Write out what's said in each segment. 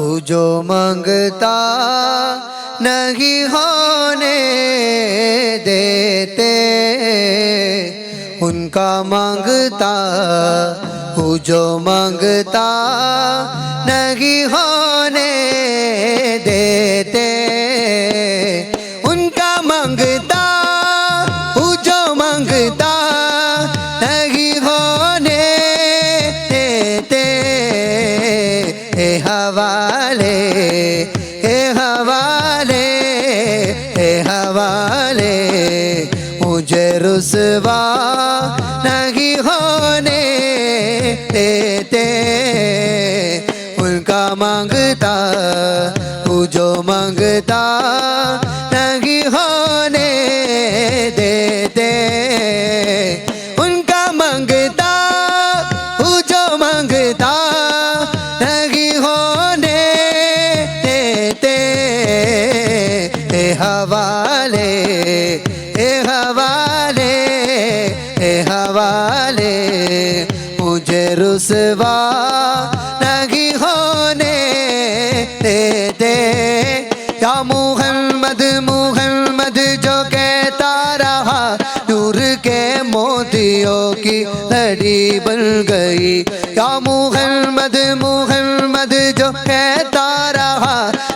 वो जो मंगता नहीं होने देते, उनका माँगता, वो जो माँगता नहीं होने देते, उनका माँगता, वो जो माँगता हवाले, हे हवाले हे हवाले, मुझे रुसवा नहीं होने देते। उनका माँगता वो जो माँगता नहीं होने देते रुसवा नहीं होने देते या मोहम्मद मोहम्मद जो कहता रहा नूर के मोतियों की लड़ी बन गई या मोहम्मद मोहम्मद जो कहता रहा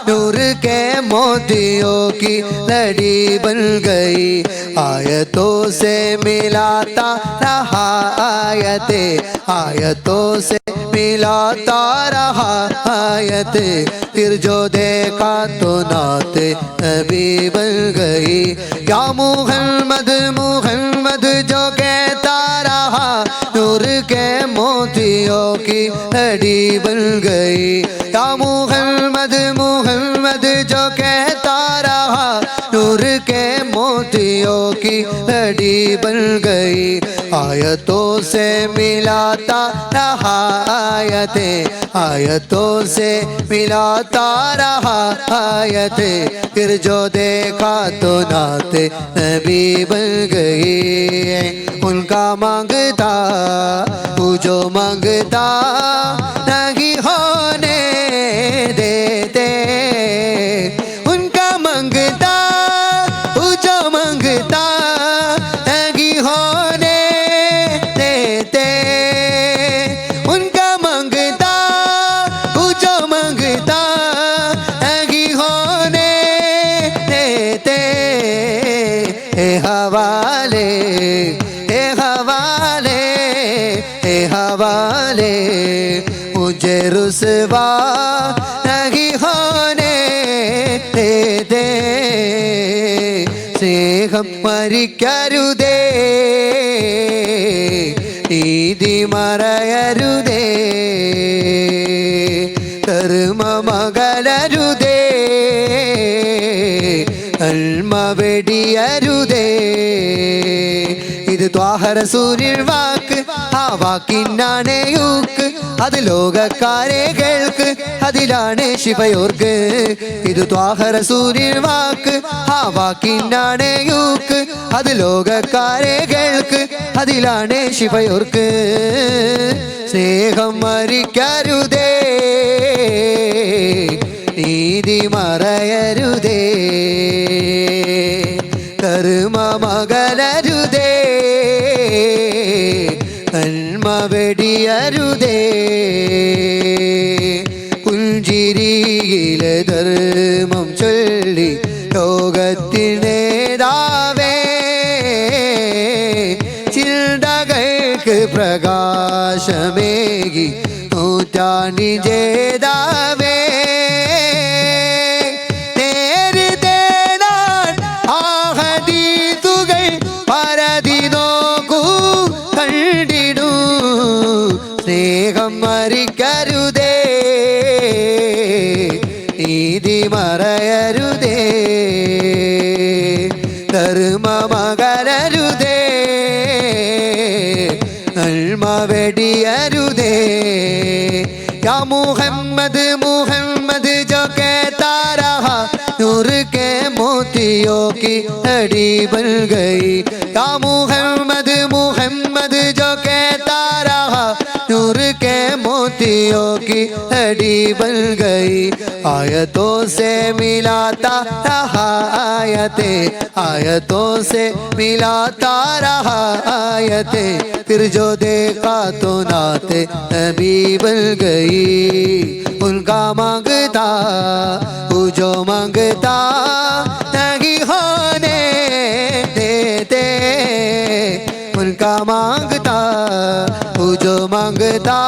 नूर के मोतियों की लड़ी बन गई आयतों से मिलाता रहा आयते। आयतों से मिलाता रहा आयते। फिर जो देखा तो नाते नबी बन गई। या मोहम्मद मोहम्मद जो कहता रहा, नूर के मोतियों की लड़ी बन गई। या मोहम्मद मोहम्मद जो कहता रहा, नूर के मोतियों की लड़ी बन गई। आयतों से मिलाता रहा आयते आयतों से मिलाता रहा आयते फिर जो देखा तो नाते नबी बन गई उनका माँगता, तू जो माँगता हवाले मुझे रुसवा नहीं होने देते സ്നേഹം മരിക്കരുതേ നീതി മറയരുതേ കർമ്മമകലരുതേ അൽമ വെടിയരുതേ ഇത് ത്വാഹര സൂര്യൻ വാക്ക് ആ വാക്കിനാണ് യൂക്ക് അത് ലോകക്കാരെ കേൾക്ക് അതിലാണ് ശിവയോർക്ക്. ഇത് ത്വാഹര സൂര്യൻ വാക്ക് ആ വാക്കിനാണ് യൂക്ക് അത് ലോകക്കാരെ കേൾക്ക് അതിലാണ് ശിവയോർക്ക്. സ്നേഹം മരിക്കരുതേ നീതി മറയരുതേ. കർമ്മ മകലരുതേ വെടിയരുതേ പുഞ്ചിരിയിലെ ധർമ്മം ചൊല്ലി ലോകത്തിനേതാവേ. ചിന്തകൾക്ക് പ്രകാശമേകി നൂറ്റാണ്ടി ജേതാവേ നീതി മറയരുതേ. കർമ്മ മകരരുതേ. അൽമ വെടിയരുതേ. മുഹമ്മദ് മുഹമ്മദ് ജോ കേ താരഹ. നൂറ് കേ മോത്തിയോ കി അടി ബൽ ഗൈ മുഹമ്മദ് मोतियों की हड्डी बन गई। आयतों से मिलाता रहा आयतें। आयतों से मिलाता रहा आयतें। फिर जो देखा तो नाते नबी बन गई। उनका माँगता, वो जो माँगता नहीं होने देते। उनका माँगता, वो जो माँगता